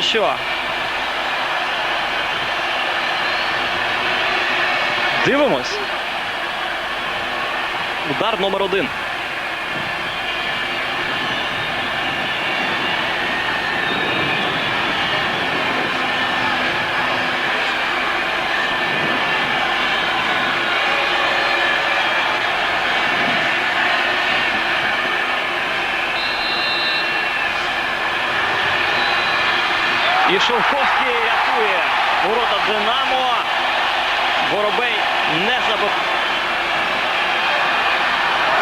Ну що? Дивимось. Удар номер один. І Шовковський рятує ворота Динамо. Воробей не забив.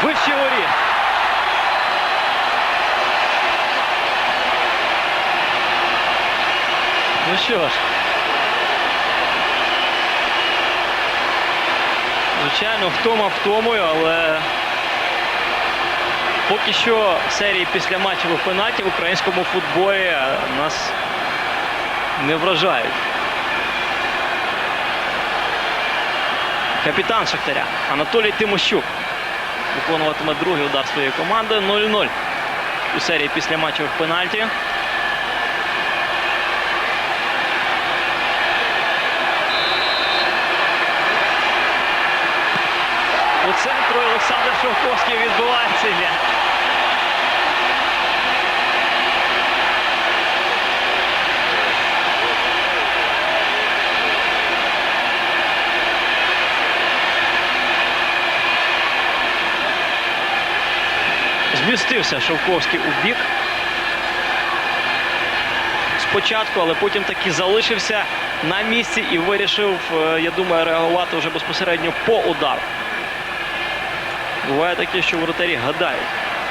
Вищий воріт. Ну що ж. Звичайно, втома втомою, але поки що серії після матчевих пенальтів в українському футболі нас не вражають. Капітан Шахтаря Анатолій Тимощук виконуватиме другий удар своєї команди 0-0 у серії після матчевих пенальті. У центру Олександр Шовковський відбувається. М'яч. Шовковський у бік. Спочатку, але потім таки залишився на місці і вирішив, е, я думаю, реагувати вже безпосередньо по удару. Буває таке, що воротарі гадають.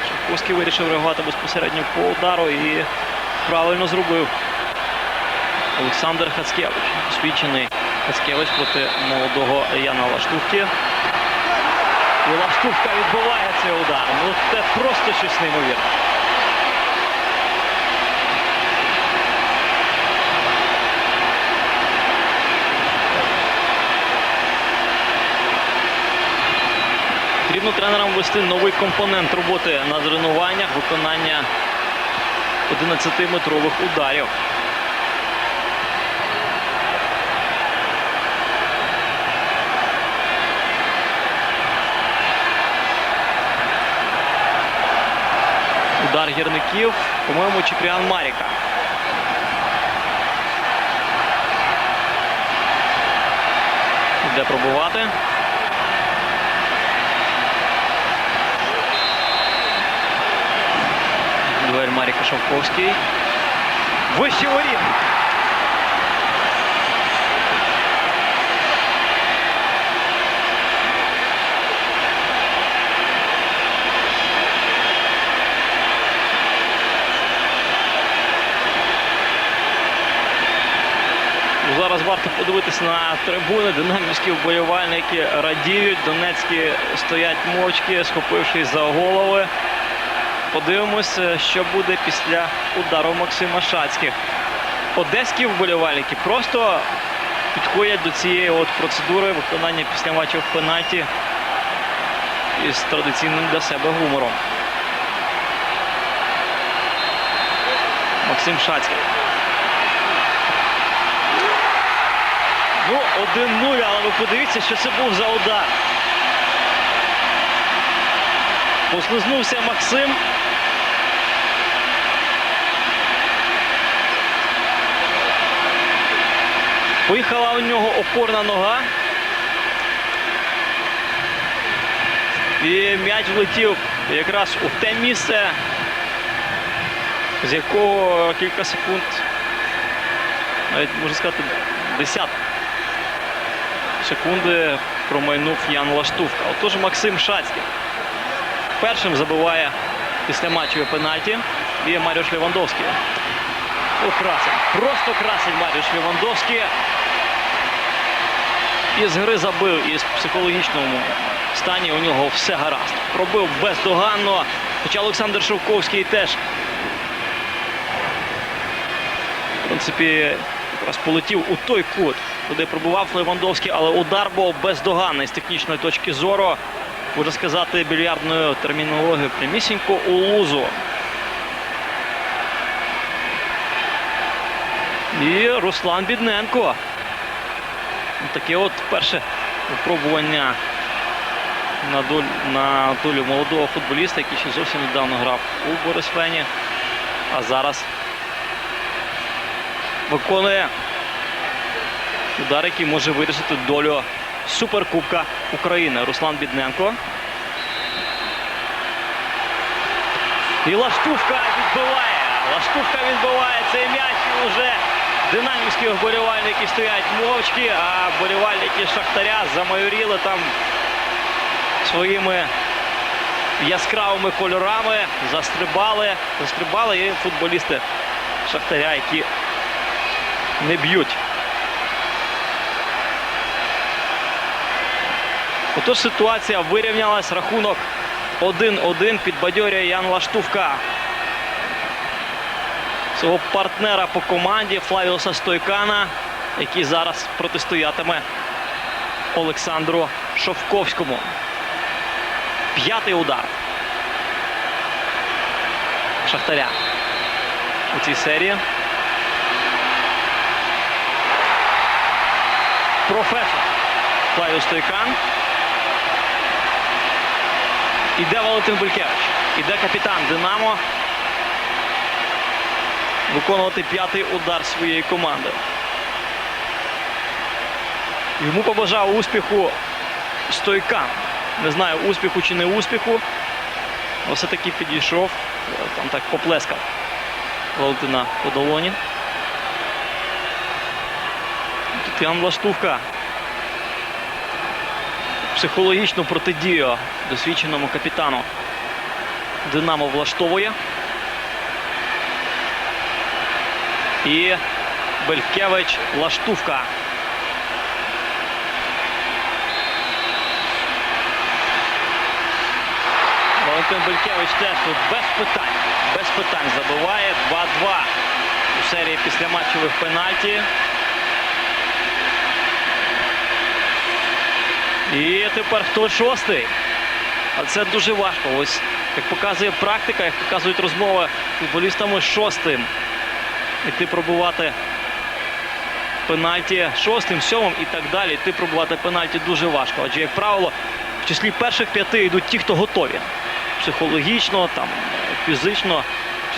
Шовковський вирішив реагувати безпосередньо по удару і правильно зробив. Олександр Хацкевич, освічений Хацкевич проти молодого Яна Лаштувки. І Лаштувка відбиває цей удар. Ну це просто щось неймовірне. Потрібно тренерам ввести новий компонент роботи на тренуваннях, виконання 11-метрових ударів. Удар гірників, по-моєму, Чіпріан Маріка. Де пробувати. Дуель Маріка Шовковський. Вищий воріт. Ну, Зараз варто подивитися на трибуни. Динамівські вболівальники радіють. Донецькі стоять мовчки, схопившись за голови. Подивимося, що буде після удару Максима Шацьких. Одеські вболівальники просто підходять до цієї от процедури виконання після матчів пенальті із традиційним для себе гумором. Максим Шацький. Ну, 1-0, але ви подивіться, що це був за удар. Послизнувся Максим. Поїхала у нього опорна нога. І м'яч влетів якраз у те місце, з якого кілька секунд, навіть можна сказати, десят секунди промайнув Ян Лаштувка. Отож Максим Шацький першим забиває після матчу пенальті і Маріуш Лівандовський. О, красень. Просто красень Маріуш Лівандовський. Із гри забив, і в психологічному стані у нього все гаразд. Пробив бездоганно. Хоча Олександр Шовковський теж, в принципі, якраз полетів у той кут, куди пробував Левандовський, але удар був бездоганний з технічної точки зору. Можна сказати, більярдною термінологією прямісінько у лузу. І Руслан Бідненко. Таке от перше випробування на долю, на долю молодого футболіста, який ще зовсім недавно грав у Борисфені. А зараз виконує удар, який може вирішити долю Суперкубка України. Руслан Бідненко. І Лаштувка відбиває. Лаштувка відбиває цей м'яч і вже динамівські вболівальники стоять мовчки, а вболівальники Шахтаря замайоріли там своїми яскравими кольорами, застрибали, застрибали і футболісти Шахтаря, які не б'ють. Отож ситуація вирівнялась, рахунок 1-1 підбадьорює Ян Лаштувка. Свого партнера по команді Флавіоса Стойкана, який зараз протистоятиме Олександру Шовковському. П'ятий удар. Шахтаря у цій серії. Професор Флавіус Стойкан. Іде Валентин Булькевич. Іде капітан Динамо. Виконувати п'ятий удар своєї команди. Йому побажав успіху Стойкан. Не знаю, успіху чи не успіху. але Все-таки підійшов, там так поплескав Валентина по долоні. Тут Ян Влаштувка психологічну протидію досвідченому капітану Динамо влаштовує. І Белькевич Лаштувка. Валентин Белькевич теж тут без питань. Без питань забиває 2-2 у серії післяматчевих пенальті. І тепер хто шостий? А це дуже важко. Ось як показує практика, як показують розмови з футболістами шостим. Іти пробувати пенальті шостим, сьомим і так далі. Іти пробувати пенальті дуже важко. Адже, як правило, в числі перших п'яти йдуть ті, хто готові. Психологічно, там, фізично,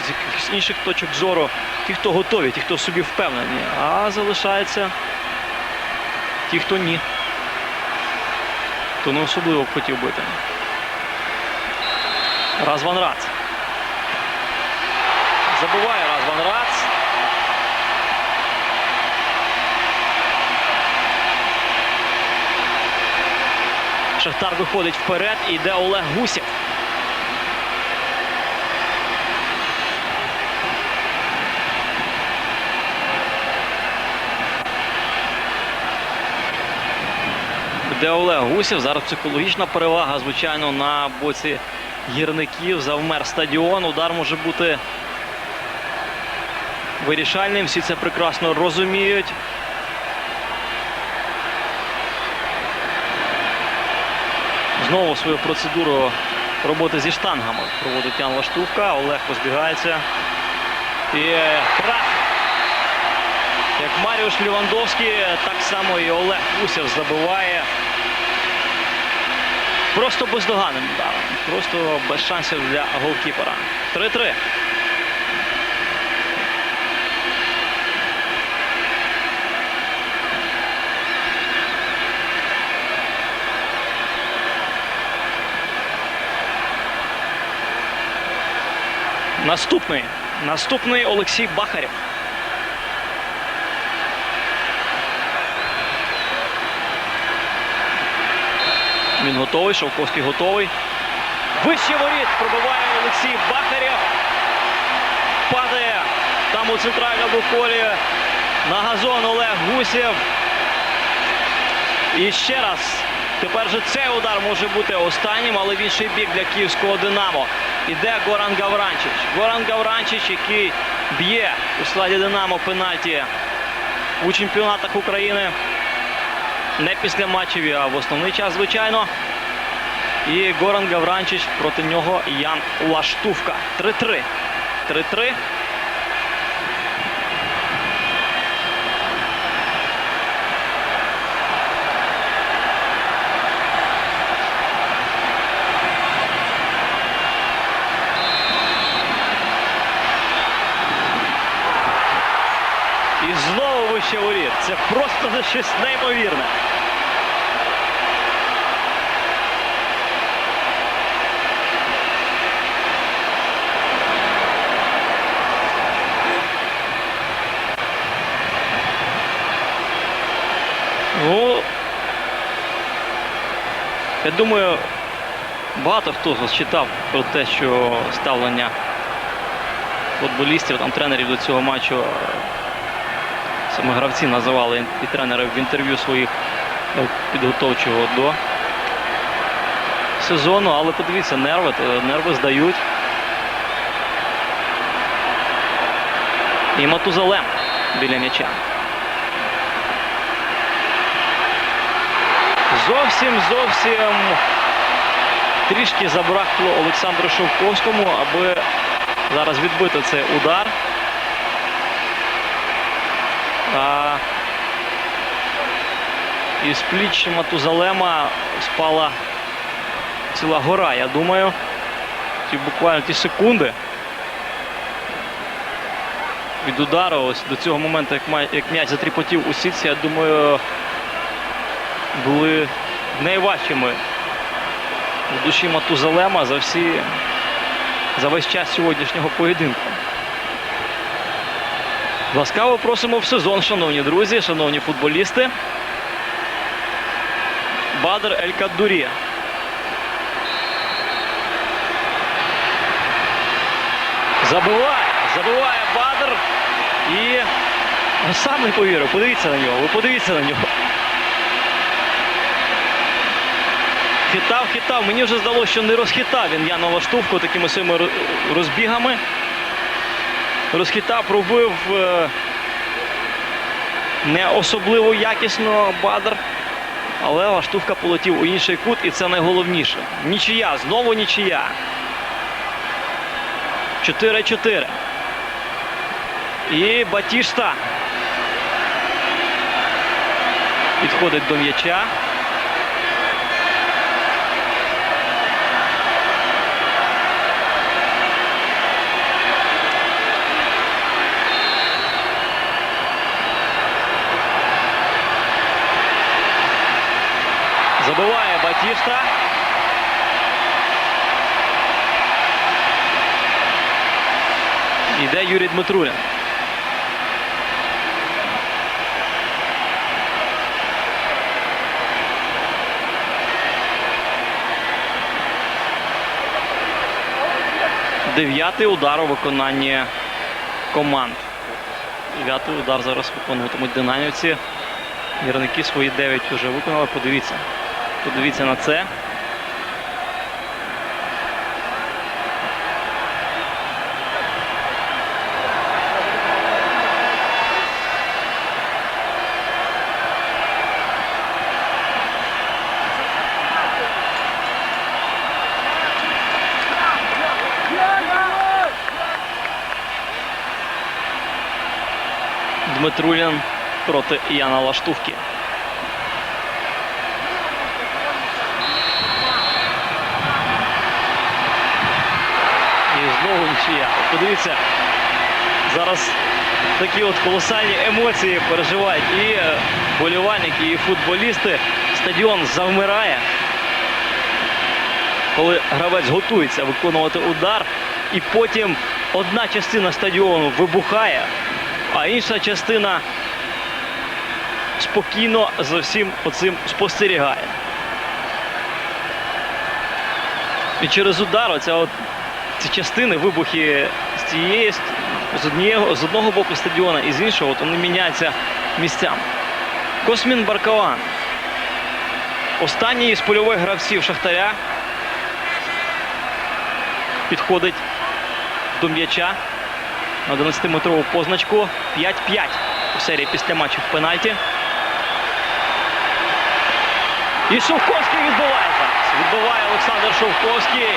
з якихось інших точок зору. Ті, хто готові, ті, хто собі впевнені. А залишаються ті, хто ні. Хто не особливо б хотів бити. Разван Рац. Забуває Разван Рац. Шахтар виходить вперед і йде Олег Гусєв. Де Олег Гусєв. Зараз психологічна перевага, звичайно, на боці гірників. Завмер стадіон. Удар може бути вирішальним. Всі це прекрасно розуміють. Знову свою процедуру роботи зі штангами проводить Ян Лаштувка. Олег позбігається. І трап. Як Маріуш Лівандовський, так само і Олег Гусєв забиває. Просто бездоганним ударом. Просто без шансів для голкіпера. 3-3. Наступний. Наступний Олексій Бахарєв. Він готовий, Шовковський готовий. Вище воріт пробиває Олексій Бахарєв. Падає там у центральному колі на газон Олег Гусєв. І ще раз. Тепер же цей удар може бути останнім, але в інший бік для київського Динамо. Іде Горан Гавранчич. Горан Гавранчич, який б'є у складі Динамо пенальті у чемпіонатах України. Не після матчів, а в основний час, звичайно. І Горан Гавранчич проти нього Ян Лаштувка. 3-3. 3-3. І знову вище воріт. Це просто щось неймовірне. Ну, я думаю, багато хто читав про те, що ставлення футболістів, там тренерів до цього матчу саме гравці називали і тренери в інтерв'ю своїх е, підготовчого до сезону, але подивіться, нерви, е, нерви здають. І Матузалем біля м'яча. Зовсім зовсім трішки забракло Олександру Шовковському, аби зараз відбити цей удар. А із пліч Матузалема спала ціла гора, я думаю. Ті буквально ті секунди. Від удару ось до цього моменту, як м'яч затріпотів у сітці, я думаю, були найважчими в душі Матузалема за всі за весь час сьогоднішнього поєдинку. Ласкаво просимо в сезон, шановні друзі, шановні футболісти. Бадр Ель Каддурі. Забиває, забиває Бадр. І сам не повірив. Подивіться на нього. Ви подивіться на нього. Хитав, хитав. Мені вже здалося, що не розхитав він Яна штовху такими своїми розбігами. Розхитав, пробив е, не особливо якісно Бадр. Але Лаштовка полетів у інший кут, і це найголовніше. Нічия, знову нічия. 4-4. І Батішта підходить до м'яча. Забиває Батішта. Іде Юрій Дмитрулін. Дев'ятий удар у виконанні команд. Дев'ятий удар зараз виконуватимуть динамівці. Гірники свої 9 вже виконали. Подивіться. Подивіться на це. Дмитрулін проти Яна Лаштувки. І знову нічия. От Подивіться, зараз такі от колосальні емоції переживають і е, болівальники, і футболісти. Стадіон завмирає, коли гравець готується виконувати удар, і потім одна частина стадіону вибухає, а інша частина спокійно за всім оцим спостерігає. І через удар оця от ці частини, вибухи з цієї з однієї з одного боку стадіона і з іншого, от вони міняються місцями. Космін Баркаван. Останній із польових гравців Шахтаря підходить до м'яча на 11-метрову позначку. 5-5 у серії після матчу в пенальті. І Шовковський відбиває зараз. Відбиває Олександр Шовковський.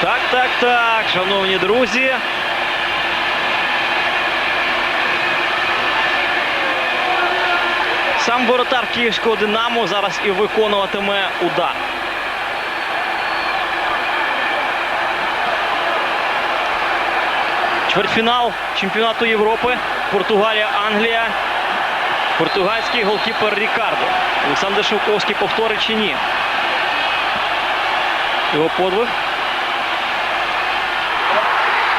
Так, так, так, шановні друзі. Сам воротар Київського Динамо зараз і виконуватиме удар. Чвертьфінал чемпіонату Європи. Португалія, Англія. Португальський голкіпер Рікардо. Олександр Шевковський повторить чи ні. Його подвиг.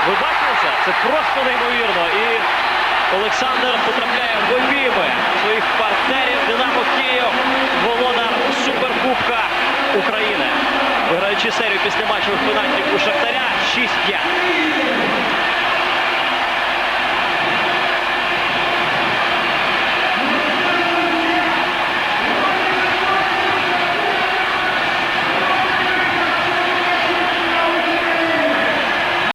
Ви бачили це? Це просто неймовірно. І Олександр потрапляє в обійми своїх партнерів Динамо Київ, володар Суперкубка України. Виграючи серію після матчових пенальтів у Шахтаря 6-5.